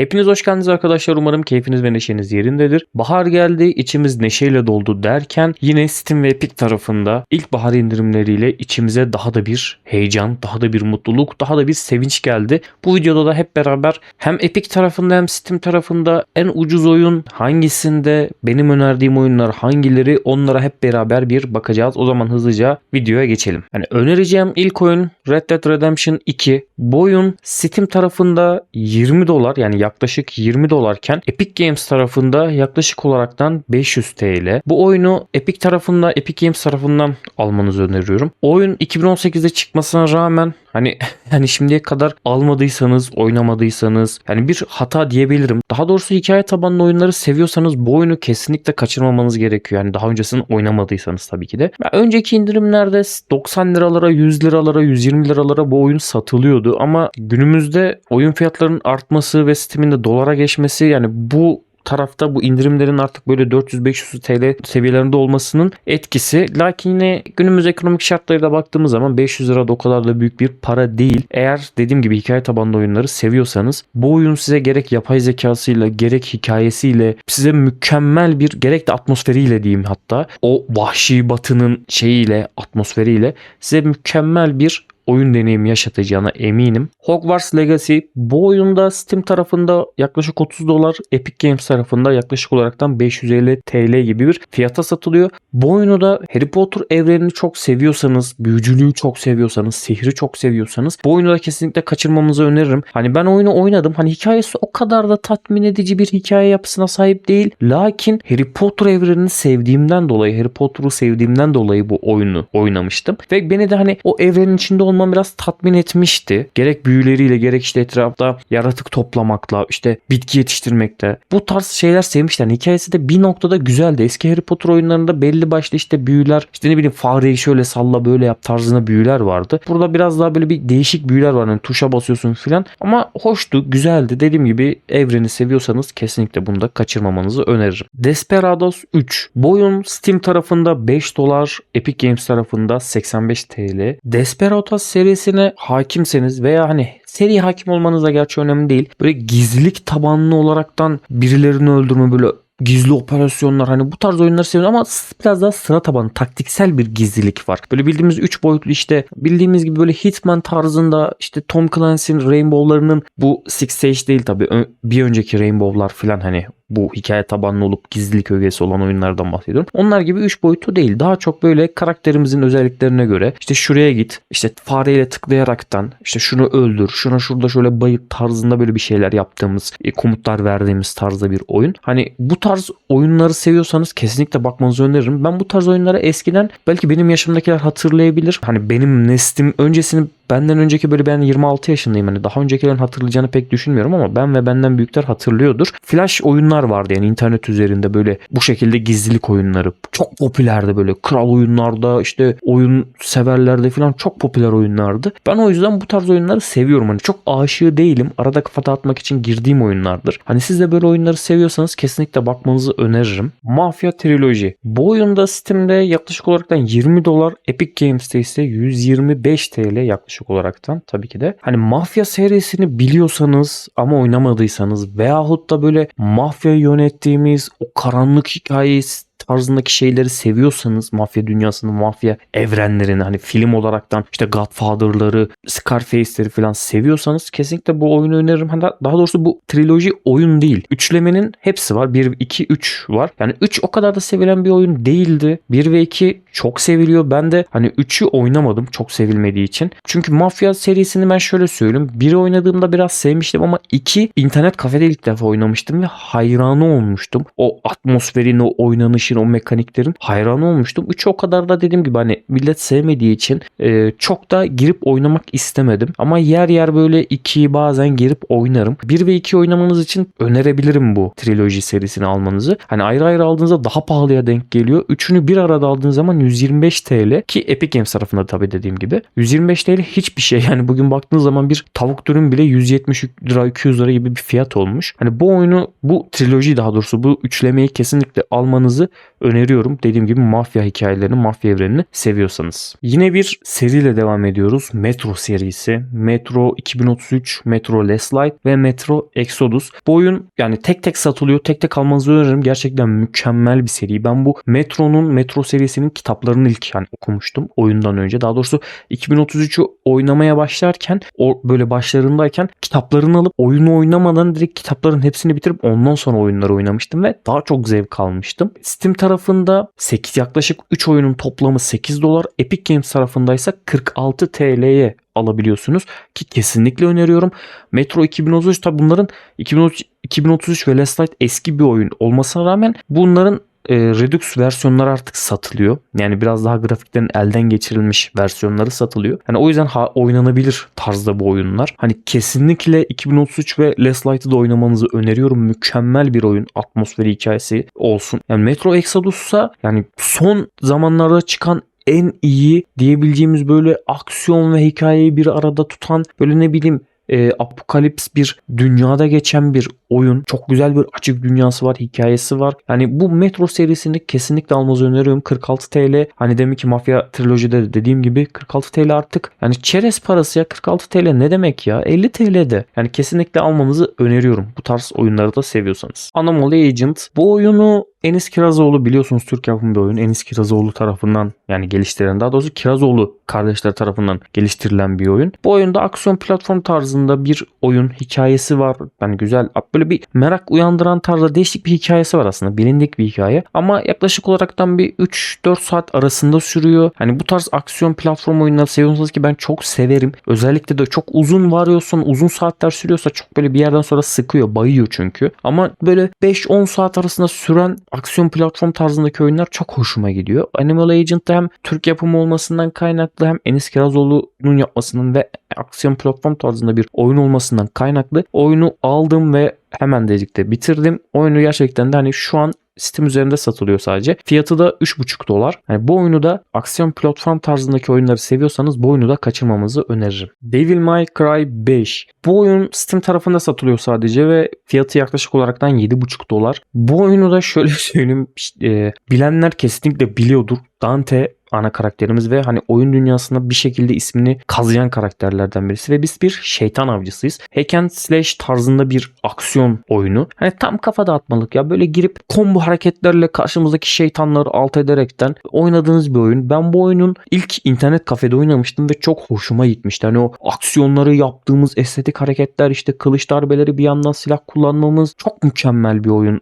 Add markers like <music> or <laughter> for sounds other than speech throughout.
Hepiniz hoş geldiniz arkadaşlar. Umarım keyfiniz ve neşeniz yerindedir. Bahar geldi, içimiz neşeyle doldu derken yine Steam ve Epic tarafında ilkbahar indirimleriyle içimize daha da bir heyecan, daha da bir mutluluk, daha da bir sevinç geldi. Bu videoda da hep beraber hem Epic tarafında hem Steam tarafında en ucuz oyun hangisinde, benim önerdiğim oyunlar hangileri onlara hep beraber bir bakacağız. O zaman hızlıca videoya geçelim. Yani önereceğim ilk oyun Red Dead Redemption 2. Bu oyun Steam tarafında 20 dolar yani yaklaşık 20 dolarken Epic Games tarafında yaklaşık olaraktan 500 TL. Bu oyunu Epic tarafında Epic Games tarafından almanızı öneriyorum. Oyun 2018'de çıkmasına rağmen hani <laughs> hani şimdiye kadar almadıysanız, oynamadıysanız yani bir hata diyebilirim. Daha doğrusu hikaye tabanlı oyunları seviyorsanız bu oyunu kesinlikle kaçırmamanız gerekiyor. Yani daha öncesini oynamadıysanız tabii ki de. Ya önceki indirimlerde 90 liralara, 100 liralara, 120 liralara bu oyun satılıyordu ama günümüzde oyun fiyatlarının artması ve Steam'in de dolara geçmesi yani bu tarafta bu indirimlerin artık böyle 400-500 TL seviyelerinde olmasının etkisi. Lakin yine günümüz ekonomik şartlarıyla baktığımız zaman 500 lira da o kadar da büyük bir para değil. Eğer dediğim gibi hikaye tabanlı oyunları seviyorsanız bu oyun size gerek yapay zekasıyla gerek hikayesiyle size mükemmel bir gerek de atmosferiyle diyeyim hatta o vahşi batının şeyiyle atmosferiyle size mükemmel bir oyun deneyimi yaşatacağına eminim. Hogwarts Legacy bu oyunda Steam tarafında yaklaşık 30 dolar, Epic Games tarafında yaklaşık olaraktan 550 TL gibi bir fiyata satılıyor. Bu oyunu da Harry Potter evrenini çok seviyorsanız, büyücülüğü çok seviyorsanız, sihri çok seviyorsanız bu oyunu da kesinlikle kaçırmamanızı öneririm. Hani ben oyunu oynadım. Hani hikayesi o kadar da tatmin edici bir hikaye yapısına sahip değil. Lakin Harry Potter evrenini sevdiğimden dolayı, Harry Potter'ı sevdiğimden dolayı bu oyunu oynamıştım. Ve beni de hani o evrenin içinde olmam biraz tatmin etmişti. Gerek büyüleriyle gerek işte etrafta yaratık toplamakla işte bitki yetiştirmekte. Bu tarz şeyler sevmişler. Hikayesi de bir noktada güzeldi. Eski Harry Potter oyunlarında belli başlı işte büyüler işte ne bileyim fareyi şöyle salla böyle yap tarzında büyüler vardı. Burada biraz daha böyle bir değişik büyüler var. Yani tuşa basıyorsun filan. Ama hoştu, güzeldi. Dediğim gibi evreni seviyorsanız kesinlikle bunu da kaçırmamanızı öneririm. Desperados 3. Bu oyun Steam tarafında 5 dolar, Epic Games tarafında 85 TL. Desperados serisine hakimseniz veya hani seri hakim olmanız da gerçi önemli değil. Böyle gizlilik tabanlı olaraktan birilerini öldürme böyle gizli operasyonlar hani bu tarz oyunları seviyorum ama biraz daha sıra tabanı taktiksel bir gizlilik var. Böyle bildiğimiz 3 boyutlu işte bildiğimiz gibi böyle Hitman tarzında işte Tom Clancy'nin Rainbow'larının bu Six Siege değil tabi bir önceki Rainbow'lar falan hani bu hikaye tabanlı olup gizlilik ögesi olan oyunlardan bahsediyorum. Onlar gibi 3 boyutlu değil. Daha çok böyle karakterimizin özelliklerine göre işte şuraya git, işte fareyle tıklayaraktan işte şunu öldür, şuna şurada şöyle bayıt tarzında böyle bir şeyler yaptığımız, e, komutlar verdiğimiz tarzda bir oyun. Hani bu tarz oyunları seviyorsanız kesinlikle bakmanızı öneririm. Ben bu tarz oyunları eskiden belki benim yaşımdakiler hatırlayabilir. Hani benim neslim öncesini benden önceki böyle ben 26 yaşındayım. Hani daha öncekilerin hatırlayacağını pek düşünmüyorum ama ben ve benden büyükler hatırlıyordur. Flash oyunlar vardı yani internet üzerinde böyle bu şekilde gizlilik oyunları. Çok popülerdi böyle kral oyunlarda işte oyun severlerde falan çok popüler oyunlardı. Ben o yüzden bu tarz oyunları seviyorum. Hani çok aşığı değilim. Arada kafa dağıtmak için girdiğim oyunlardır. Hani siz de böyle oyunları seviyorsanız kesinlikle bakmanızı öneririm. Mafia Trilogy. Bu oyunda Steam'de yaklaşık olarak 20 dolar, Epic Games'te ise 125 TL yaklaşık olaraktan tabii ki de. Hani Mafya serisini biliyorsanız ama oynamadıysanız veyahut da böyle mafya yönettiğimiz o karanlık hikayesi tarzındaki şeyleri seviyorsanız mafya dünyasını, mafya evrenlerini hani film olaraktan işte Godfather'ları, Scarface'leri falan seviyorsanız kesinlikle bu oyunu öneririm. Hani daha doğrusu bu triloji oyun değil. Üçlemenin hepsi var. 1, 2, 3 var. Yani 3 o kadar da sevilen bir oyun değildi. 1 ve 2 çok seviliyor. Ben de hani 3'ü oynamadım çok sevilmediği için. Çünkü Mafya serisini ben şöyle söyleyeyim. 1'i oynadığımda biraz sevmiştim ama 2 internet kafede ilk defa oynamıştım ve hayranı olmuştum. O atmosferin, o oynanışın, o mekaniklerin hayranı olmuştum. 3 o kadar da dediğim gibi hani millet sevmediği için e, çok da girip oynamak istemedim. Ama yer yer böyle 2'yi bazen girip oynarım. 1 ve 2 oynamanız için önerebilirim bu triloji serisini almanızı. Hani ayrı ayrı aldığınızda daha pahalıya denk geliyor. Üçünü bir arada aldığınız zaman 125 TL ki Epic Games tarafında tabii dediğim gibi. 125 TL hiçbir şey. Yani bugün baktığınız zaman bir tavuk dürüm bile 170 lira 200 lira gibi bir fiyat olmuş. Hani bu oyunu bu triloji daha doğrusu bu üçlemeyi kesinlikle almanızı öneriyorum. Dediğim gibi mafya hikayelerini, mafya evrenini seviyorsanız. Yine bir seriyle devam ediyoruz. Metro serisi. Metro 2033, Metro Last Light ve Metro Exodus. Bu oyun yani tek tek satılıyor. Tek tek almanızı öneririm. Gerçekten mükemmel bir seri. Ben bu Metro'nun Metro serisinin kitaplarını ilk yani okumuştum oyundan önce. Daha doğrusu 2033'ü oynamaya başlarken o böyle başlarındayken kitaplarını alıp oyunu oynamadan direkt kitapların hepsini bitirip ondan sonra oyunları oynamıştım ve daha çok zevk almıştım. Steam tarafında 8 yaklaşık 3 oyunun toplamı 8 dolar. Epic Games tarafındaysa 46 TL'ye alabiliyorsunuz ki kesinlikle öneriyorum. Metro 2033 tabi bunların 2033, 2033 ve Last Light eski bir oyun olmasına rağmen bunların e, Redux versiyonları artık satılıyor. Yani biraz daha grafiklerin elden geçirilmiş versiyonları satılıyor. Yani o yüzden ha, oynanabilir tarzda bu oyunlar. Hani kesinlikle 2033 ve Last Light'ı da oynamanızı öneriyorum. Mükemmel bir oyun. Atmosferi hikayesi olsun. Yani Metro Exodus'sa yani son zamanlarda çıkan en iyi diyebileceğimiz böyle aksiyon ve hikayeyi bir arada tutan böyle ne bileyim e, apokalips bir dünyada geçen bir oyun. Çok güzel bir açık dünyası var, hikayesi var. Yani bu Metro serisini kesinlikle almanızı öneriyorum. 46 TL. Hani demek ki Mafya trilojide de dediğim gibi 46 TL artık. Yani çerez parası ya 46 TL ne demek ya? 50 TL'de. Yani kesinlikle almanızı öneriyorum. Bu tarz oyunları da seviyorsanız. Anomaly Agent. Bu oyunu Enis Kirazoğlu biliyorsunuz Türk yapımı bir oyun. Enis Kirazoğlu tarafından yani geliştirilen daha doğrusu Kirazoğlu kardeşler tarafından geliştirilen bir oyun. Bu oyunda aksiyon platform tarzında bir oyun hikayesi var. Yani güzel böyle bir merak uyandıran tarzda değişik bir hikayesi var aslında. Bilindik bir hikaye. Ama yaklaşık olaraktan bir 3-4 saat arasında sürüyor. Hani bu tarz aksiyon platform oyunları seviyorsanız ki ben çok severim. Özellikle de çok uzun varıyorsun, uzun saatler sürüyorsa çok böyle bir yerden sonra sıkıyor, bayıyor çünkü. Ama böyle 5-10 saat arasında süren aksiyon platform tarzındaki oyunlar çok hoşuma gidiyor. Animal Agent'ta hem Türk yapımı olmasından kaynaklı hem Enis Kirazoğlu'nun yapmasının ve aksiyon platform tarzında bir oyun olmasından kaynaklı oyunu aldım ve hemen dedikte bitirdim. Oyunu gerçekten de hani şu an Steam üzerinde satılıyor sadece. Fiyatı da 3,5 dolar. Yani bu oyunu da aksiyon platform tarzındaki oyunları seviyorsanız bu oyunu da kaçırmamanızı öneririm. Devil May Cry 5. Bu oyun Steam tarafında satılıyor sadece ve fiyatı yaklaşık olaraktan 7,5 dolar. Bu oyunu da şöyle <laughs> söyleyeyim e, bilenler kesinlikle biliyordur. Dante ana karakterimiz ve hani oyun dünyasında bir şekilde ismini kazıyan karakterlerden birisi ve biz bir şeytan avcısıyız. Hack and slash tarzında bir aksiyon oyunu. Hani tam kafa dağıtmalık ya böyle girip combo hareketlerle karşımızdaki şeytanları alt ederekten oynadığınız bir oyun. Ben bu oyunun ilk internet kafede oynamıştım ve çok hoşuma gitmişti. Hani o aksiyonları yaptığımız estetik hareketler işte kılıç darbeleri bir yandan silah kullanmamız çok mükemmel bir oyun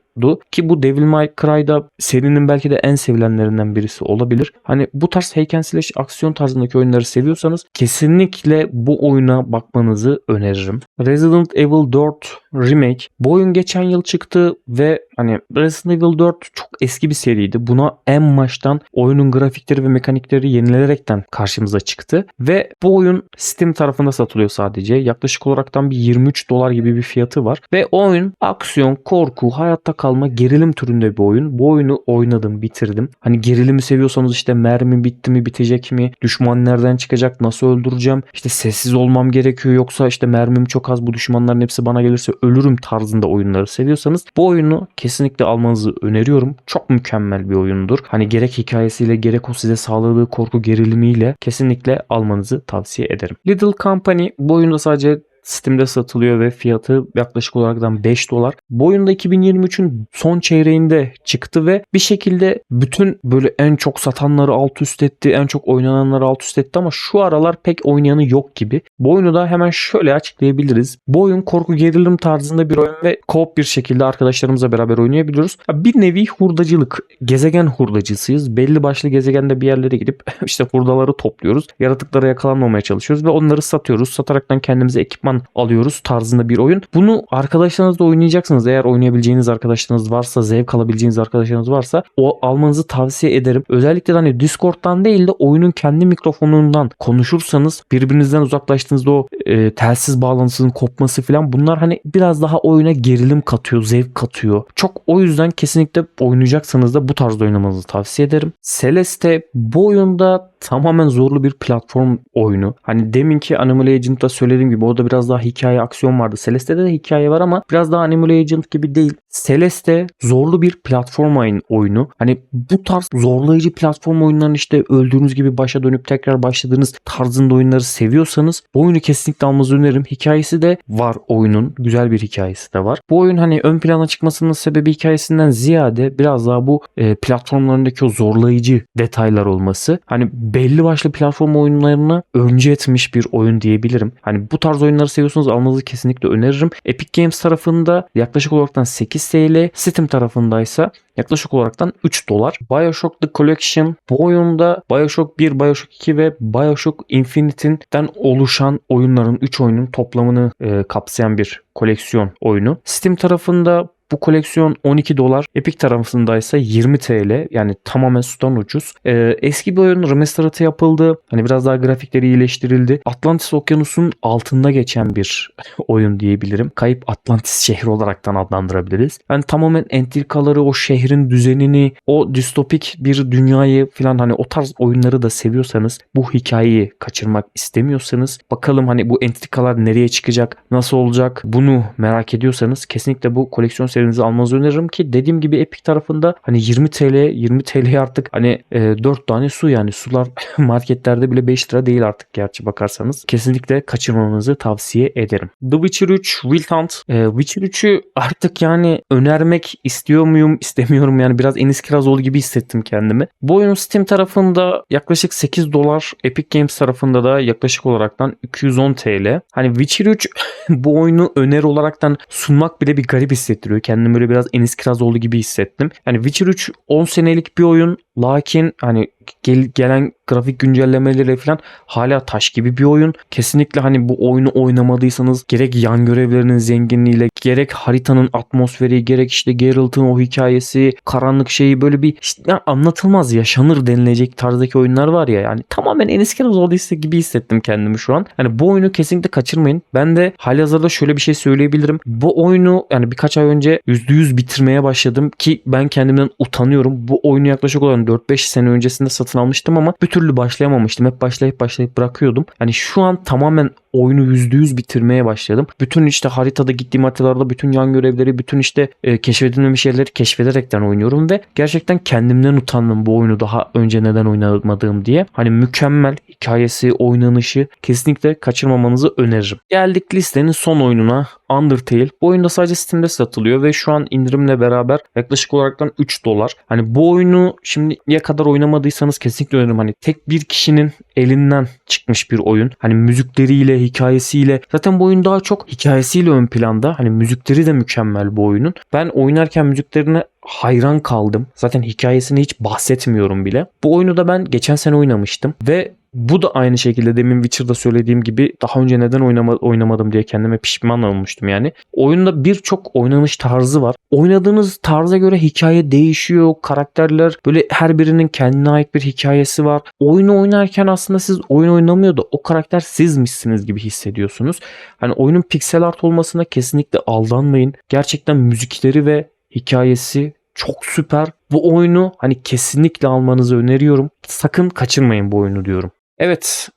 ki bu Devil May Cry'da serinin belki de en sevilenlerinden birisi olabilir. Hani bu tarz slash aksiyon tarzındaki oyunları seviyorsanız kesinlikle bu oyuna bakmanızı öneririm. Resident Evil 4 Remake bu oyun geçen yıl çıktı ve hani Resident Evil 4 çok eski bir seriydi. Buna en baştan oyunun grafikleri ve mekanikleri yenilenerekten karşımıza çıktı ve bu oyun Steam tarafında satılıyor sadece. Yaklaşık olaraktan bir 23 dolar gibi bir fiyatı var ve oyun aksiyon, korku, hayatta kalma, gerilim türünde bir oyun. Bu oyunu oynadım, bitirdim. Hani gerilimi seviyorsanız işte mermi bitti mi, bitecek mi? Düşman nereden çıkacak? Nasıl öldüreceğim? İşte sessiz olmam gerekiyor yoksa işte mermim çok az bu düşmanların hepsi bana gelirse ölürüm tarzında oyunları seviyorsanız bu oyunu kesinlikle almanızı öneriyorum. Çok mükemmel bir oyundur. Hani gerek hikayesiyle gerek o size sağladığı korku gerilimiyle kesinlikle almanızı tavsiye ederim. Little Company bu oyunda sadece Steam'de satılıyor ve fiyatı yaklaşık olarak 5 dolar. Bu oyunda 2023'ün son çeyreğinde çıktı ve bir şekilde bütün böyle en çok satanları alt üst etti, en çok oynananları alt üst etti ama şu aralar pek oynayanı yok gibi. Bu oyunu da hemen şöyle açıklayabiliriz. Bu oyun korku gerilim tarzında bir oyun ve co-op bir şekilde arkadaşlarımızla beraber oynayabiliyoruz. Bir nevi hurdacılık. Gezegen hurdacısıyız. Belli başlı gezegende bir yerlere gidip <laughs> işte hurdaları topluyoruz. Yaratıklara yakalanmamaya çalışıyoruz ve onları satıyoruz. Sataraktan kendimize ekipman alıyoruz tarzında bir oyun. Bunu arkadaşlarınızla oynayacaksınız. Eğer oynayabileceğiniz arkadaşlarınız varsa, zevk alabileceğiniz arkadaşlarınız varsa o almanızı tavsiye ederim. Özellikle hani Discord'dan değil de oyunun kendi mikrofonundan konuşursanız birbirinizden uzaklaştığınızda o e, telsiz bağlantısının kopması falan bunlar hani biraz daha oyuna gerilim katıyor, zevk katıyor. Çok o yüzden kesinlikle oynayacaksanız da bu tarzda oynamanızı tavsiye ederim. Celeste bu oyunda tamamen zorlu bir platform oyunu. Hani deminki Animal Agent'ta söylediğim gibi o da biraz biraz daha hikaye aksiyon vardı. Celeste'de de hikaye var ama biraz daha Animal Agent gibi değil. Celeste zorlu bir platform oyun- oyunu. Hani bu tarz zorlayıcı platform oyunlarını işte öldüğünüz gibi başa dönüp tekrar başladığınız tarzında oyunları seviyorsanız bu oyunu kesinlikle almanızı öneririm. Hikayesi de var oyunun. Güzel bir hikayesi de var. Bu oyun hani ön plana çıkmasının sebebi hikayesinden ziyade biraz daha bu e, platformlarındaki o zorlayıcı detaylar olması. Hani belli başlı platform oyunlarına önce etmiş bir oyun diyebilirim. Hani bu tarz oyunları seviyorsanız almanızı kesinlikle öneririm. Epic Games tarafında yaklaşık olaraktan 8 TL, Steam tarafındaysa yaklaşık olaraktan 3 dolar. Bioshock The Collection bu oyunda Bioshock 1, Bioshock 2 ve Bioshock Infinite'den oluşan oyunların 3 oyunun toplamını e, kapsayan bir koleksiyon oyunu. Steam tarafında bu koleksiyon 12 dolar. Epic tarafındaysa 20 TL. Yani tamamen sudan ucuz. Ee, eski bir oyun remastered'ı yapıldı. Hani biraz daha grafikleri iyileştirildi. Atlantis Okyanusu'nun altında geçen bir <laughs> oyun diyebilirim. Kayıp Atlantis <laughs> şehri olaraktan adlandırabiliriz. Yani tamamen entrikaları, o şehrin düzenini, o distopik bir dünyayı falan hani o tarz oyunları da seviyorsanız bu hikayeyi kaçırmak istemiyorsanız bakalım hani bu entrikalar nereye çıkacak, nasıl olacak bunu merak ediyorsanız kesinlikle bu koleksiyon serinizi almanızı öneririm ki dediğim gibi Epic tarafında hani 20 TL 20 TL artık hani e, 4 tane su yani sular <laughs> marketlerde bile 5 lira değil artık gerçi bakarsanız. Kesinlikle kaçırmamanızı tavsiye ederim. The Witcher 3 Wild Hunt. E, Witcher 3'ü artık yani önermek istiyor muyum <laughs> istemiyorum yani biraz Enis Kirazoğlu gibi hissettim kendimi. Bu oyun Steam tarafında yaklaşık 8 dolar Epic Games tarafında da yaklaşık olaraktan 210 TL. Hani Witcher 3 <laughs> bu oyunu öneri olaraktan sunmak bile bir garip hissettiriyor. Kendimi böyle biraz Enis Kirazoğlu gibi hissettim. Yani Witcher 3 10 senelik bir oyun lakin hani gel- gelen grafik güncellemeleri falan hala taş gibi bir oyun. Kesinlikle hani bu oyunu oynamadıysanız gerek yan görevlerinin zenginliğiyle gerek haritanın atmosferi gerek işte Geralt'ın o hikayesi karanlık şeyi böyle bir işte anlatılmaz yaşanır denilecek tarzdaki oyunlar var ya yani tamamen Enis Kirazoğlu hisse- gibi hissettim kendimi şu an. Yani bu oyunu kesinlikle kaçırmayın. Ben de halihazırda şöyle bir şey söyleyebilirim. Bu oyunu yani birkaç ay önce %100 bitirmeye başladım ki ben kendimden utanıyorum. Bu oyunu yaklaşık olarak 4-5 sene öncesinde satın almıştım ama bir türlü başlayamamıştım. Hep başlayıp başlayıp bırakıyordum. Yani şu an tamamen oyunu %100 bitirmeye başladım. Bütün işte haritada gittiğim haritalarda bütün yan görevleri, bütün işte e, keşfedilmemiş yerleri keşfederekten oynuyorum ve gerçekten kendimden utandım bu oyunu daha önce neden oynamadığım diye. Hani mükemmel hikayesi, oynanışı kesinlikle kaçırmamanızı öneririm. Geldik listenin son oyununa Undertale. Bu oyunda sadece Steam'de satılıyor ve şu an indirimle beraber yaklaşık olaraktan 3 dolar. Hani bu oyunu şimdiye kadar oynamadıysanız kesinlikle öneririm. Hani tek bir kişinin elinden çıkmış bir oyun. Hani müzikleriyle, hikayesiyle. Zaten bu oyun daha çok hikayesiyle ön planda. Hani müzikleri de mükemmel bu oyunun. Ben oynarken müziklerine hayran kaldım. Zaten hikayesini hiç bahsetmiyorum bile. Bu oyunu da ben geçen sene oynamıştım ve bu da aynı şekilde demin Witcher'da söylediğim gibi daha önce neden oynama, oynamadım diye kendime pişman olmuştum yani. Oyunda birçok oynanış tarzı var. Oynadığınız tarza göre hikaye değişiyor. Karakterler böyle her birinin kendine ait bir hikayesi var. Oyunu oynarken aslında siz oyun oynamıyor da o karakter sizmişsiniz gibi hissediyorsunuz. Hani oyunun piksel art olmasına kesinlikle aldanmayın. Gerçekten müzikleri ve hikayesi çok süper. Bu oyunu hani kesinlikle almanızı öneriyorum. Sakın kaçırmayın bu oyunu diyorum. Evet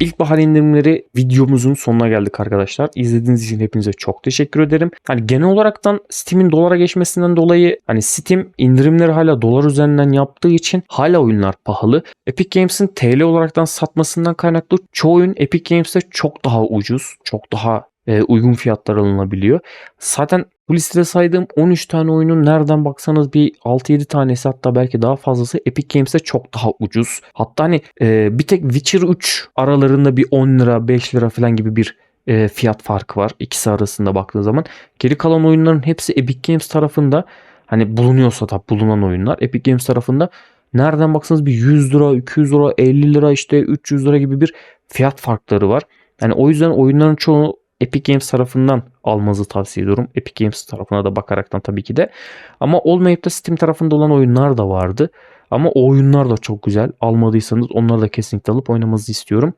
İlkbahar indirimleri videomuzun sonuna geldik arkadaşlar. İzlediğiniz için hepinize çok teşekkür ederim. Hani genel olaraktan Steam'in dolara geçmesinden dolayı hani Steam indirimleri hala dolar üzerinden yaptığı için hala oyunlar pahalı. Epic Games'in TL olaraktan satmasından kaynaklı çoğu oyun Epic Games'te çok daha ucuz, çok daha e, uygun fiyatlar alınabiliyor. Zaten bu listede saydığım 13 tane oyunun nereden baksanız bir 6-7 tanesi hatta belki daha fazlası Epic Games'te çok daha ucuz. Hatta hani e, bir tek Witcher 3 aralarında bir 10 lira 5 lira falan gibi bir e, fiyat farkı var ikisi arasında baktığın zaman. Geri kalan oyunların hepsi Epic Games tarafında hani bulunuyorsa da bulunan oyunlar Epic Games tarafında nereden baksanız bir 100 lira, 200 lira, 50 lira işte 300 lira gibi bir fiyat farkları var. Yani o yüzden oyunların çoğu Epic Games tarafından almanızı tavsiye ediyorum. Epic Games tarafına da bakaraktan tabii ki de. Ama olmayıp da Steam tarafında olan oyunlar da vardı. Ama o oyunlar da çok güzel. Almadıysanız onları da kesinlikle alıp oynamanızı istiyorum.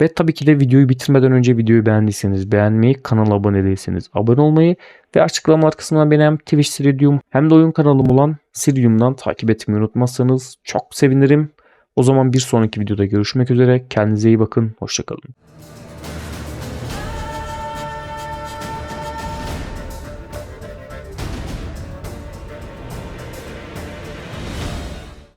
Ve tabii ki de videoyu bitirmeden önce videoyu beğendiyseniz beğenmeyi, kanala abone değilseniz abone olmayı ve açıklamalar kısmına beni hem Twitch Siridium hem de oyun kanalım olan Siridium'dan takip etmeyi unutmazsanız çok sevinirim. O zaman bir sonraki videoda görüşmek üzere. Kendinize iyi bakın. Hoşçakalın.